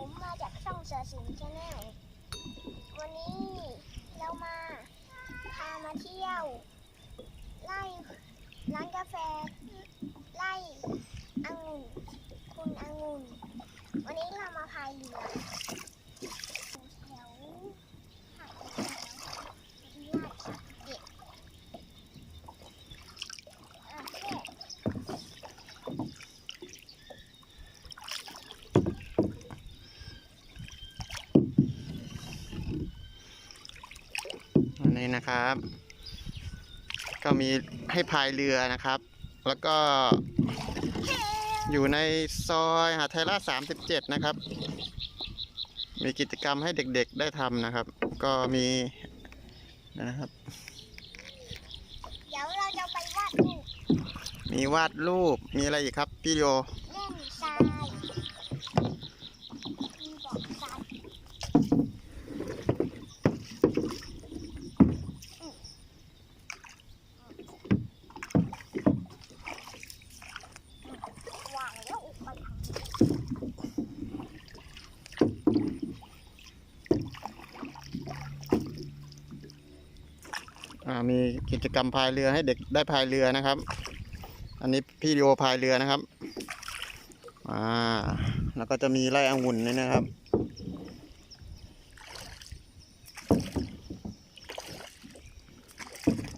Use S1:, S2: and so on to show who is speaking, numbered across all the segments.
S1: ผมมาจากช่องเสือสิงชาแนลวันนี้เรามาพามาเที่ยว ไล่ร้านกาแฟ ไล่องุ่น คุณองุ่นนี้เรามาพายเรือแถวหาดแถวที่ลาดเด็ดโอเค
S2: อั นนี้นะครับ ก็มีให้พายเรือนะครับ แล้วก็อยู่ในซอยหาดไทยราช37 นะครับ มีกิจกรรมให้เด็กๆได้ทำนะครับ ก็มีนะครับ
S1: เดี๋ยวเราจะไปวาดรูป
S2: มีวาดรูป มีอะไรอีกครับ พี่โย
S1: เล่นทรายมีบอกทรายวางแล้วอุปทาน
S2: อ่า มีกิจกรรมพายเรือให้เด็กได้พายเรือนะครับ อันนี้พี่โยพายเรือนะครับอ่าแล้วก็จะมีไร่องุ่นนี่นะครับ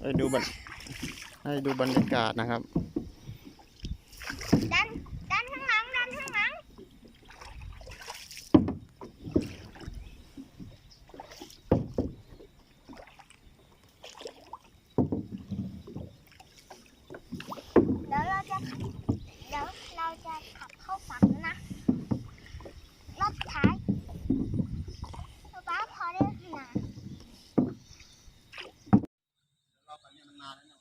S2: ให้ดูบรรให้ดูบรรยากาศนะครับ
S1: ดัน ดันข้างหลัง ดันข้างหลัง เดี๋ยวเราจะ เดี๋ยวเราจะขับเข้าฝั่งนะ รอบท้ายป๊าป๊าพอได้ขนาด
S2: รอบอันนี้มันนานแล้วนะ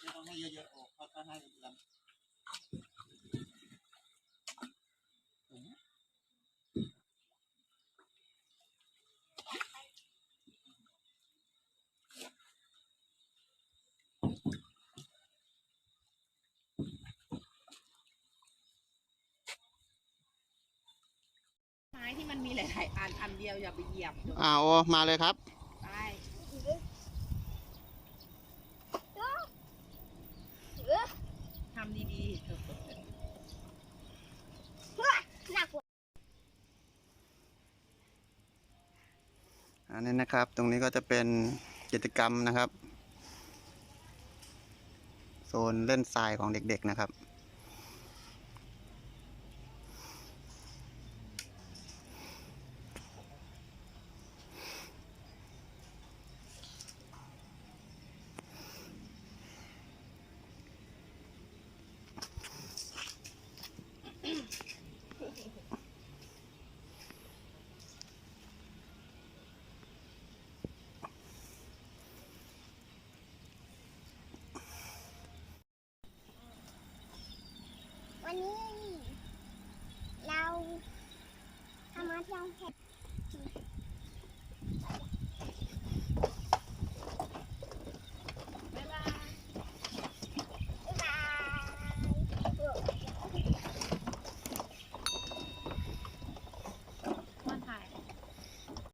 S2: ไม่ต้องให้เยอะๆโอ้เขาก็ให้ลำ
S3: ไม้ ที่มันมีหลายๆอันอันเดียวอย่าไปเหยียบเดี๋ยว
S2: อ่าโอมาเลยครับ
S3: ไปทำดีๆเถอะ
S1: หนักกว่า
S2: อันนี้นะครับ ตรงนี้ก็จะเป็นกิจกรรมนะครับ โซนเล่นทรายของเด็กๆนะครับ
S1: วันนี้ เราทำมาเที่ยวเห็ด